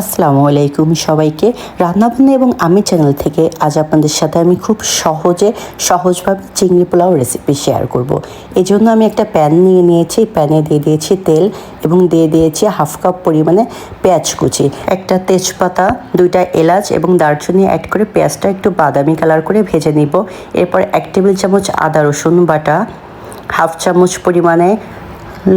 আসসালামু আলাইকুম সবাইকে। রান্নাবান্না এবং আমি চ্যানেল থেকে আজ আপনাদের সাথে আমি খুব সহজে, সহজভাবে চিংড়ি পোলাও রেসিপি শেয়ার করব। এই জন্য আমি একটা প্যান নিয়ে নিয়েছি। প্যানে দিয়ে দিয়েছি তেল এবং দিয়ে দিয়েছি হাফ কাপ পরিমাণে পেঁয়াজ কুচি। একটা তেজপাতা, দুইটা এলাচ এবং দারচিনি অ্যাড করে পেঁয়াজটা একটু বাদামি কালার করে ভেজে নিব। এরপর এক টেবিল চামচ আদা রসুন বাটা হাফ চামচ পরিমাণে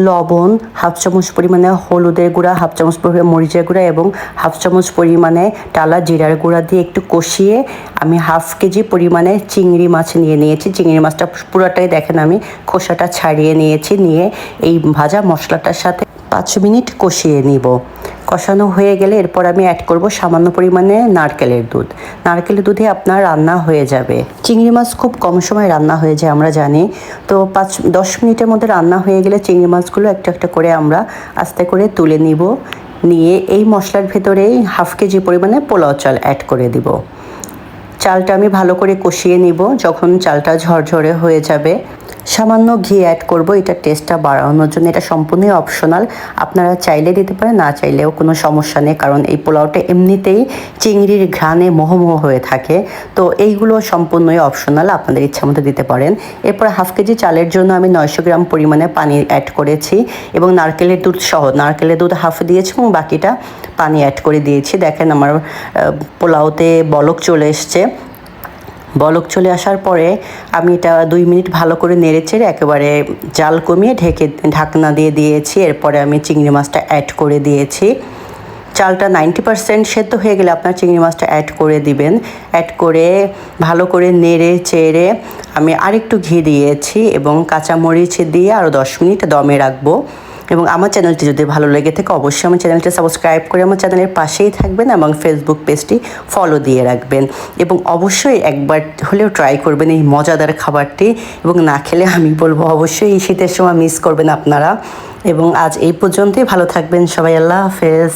লবণ, হাফ চামচ পরিমাণে হলুদের গুঁড়া, হাফ চামচ পরিমাণে মরিচের গুঁড়া এবং হাফ চামচ পরিমাণে টালা জিরার গুঁড়া দিয়ে একটু কষিয়ে আমি হাফ কেজি পরিমাণে চিংড়ি মাছ নিয়ে নিয়েছি। চিংড়ি মাছটা পুরোটাই দেখেন আমি খোসাটা ছাড়িয়ে নিয়েছি, নিয়ে এই ভাজা মশলাটার সাথে পাঁচ মিনিট কষিয়ে নিব। কষানো হয়ে গেলে এরপর আমি অ্যাড করব সামান্য পরিমাণে নারকেলের দুধ। নারকেলের দুধে আপনার রান্না হয়ে যাবে। চিংড়ি মাছ খুব কম সময় রান্না হয়ে যায় আমরা জানি। তো পাঁচ, দশ মিনিটের মধ্যে রান্না হয়ে গেলে চিংড়ি মাছগুলো একটা একটা করে আমরা আস্তে করে তুলে নিব। নিয়ে এই মশলার ভেতরেই হাফ কেজি পরিমাণে পোলাও চাল অ্যাড করে দিব। চালটা আমি ভালো করে কষিয়ে নিব। যখন চালটা ঝরঝরে হয়ে যাবে সামান্য ঘি অ্যাড করব, এটা টেস্টটা বাড়ানোর জন্য। এটা সম্পূর্ণই অপশনাল আপনারা চাইলে দিতে পারেন, না চাইলেও কোনো সমস্যা নেই, কারণ এই পোলাওটা এমনিতেই চিংড়ির ঘ্রাণে মোহমোহ হয়ে থাকে। তো এইগুলো সম্পূর্ণই অপশনাল আপনাদের ইচ্ছা মতো দিতে পারেন। এরপর হাফ কেজি চালের জন্য আমি নয়শো গ্রাম পরিমাণে পানি অ্যাড করেছি এবং নারকেলের দুধ সহ, নারকেলের দুধ হাফ দিয়েছি এবং বাকিটা পানি অ্যাড করে দিয়েছি। দেখেন আমার পোলাওতে বলক চলে এসছে। বলক চলে আসার পরে আমি এটা দুই মিনিট ভালো করে নেড়ে চেড়ে একেবারে জাল কমিয়ে ঢেকে, ঢাকনা দিয়ে দিয়েছি। এরপরে আমি চিংড়ি মাছটা অ্যাড করে দিয়েছি। চালটা নাইনটি পারসেন্ট সেদ্ধ হয়ে গেলে আপনার চিংড়ি মাছটা অ্যাড করে দিবেন। অ্যাড করে ভালো করে নেড়ে চেড়ে আমি আরেকটু ঘি দিয়েছি এবং কাঁচামরিচ দিয়ে আরও দশ মিনিট দমে রাখব। এবং আমার চ্যানেলটি যদি ভালো লেগে থাকে, অবশ্যই আমার চ্যানেলটি সাবস্ক্রাইব করে আমার চ্যানেলের পাশেই থাকবেন এবং ফেসবুক পেজটি ফলো দিয়ে রাখবেন। এবং অবশ্যই একবার হলেও ট্রাই করবেন এই মজাদার খাবারটি এবং না খেলে আমি বলব অবশ্যই এই শীতের সময় মিস করবেন আপনারা। এবং আজ এই পর্যন্তই, ভালো থাকবেন সবাই, আল্লাহ হাফেজ।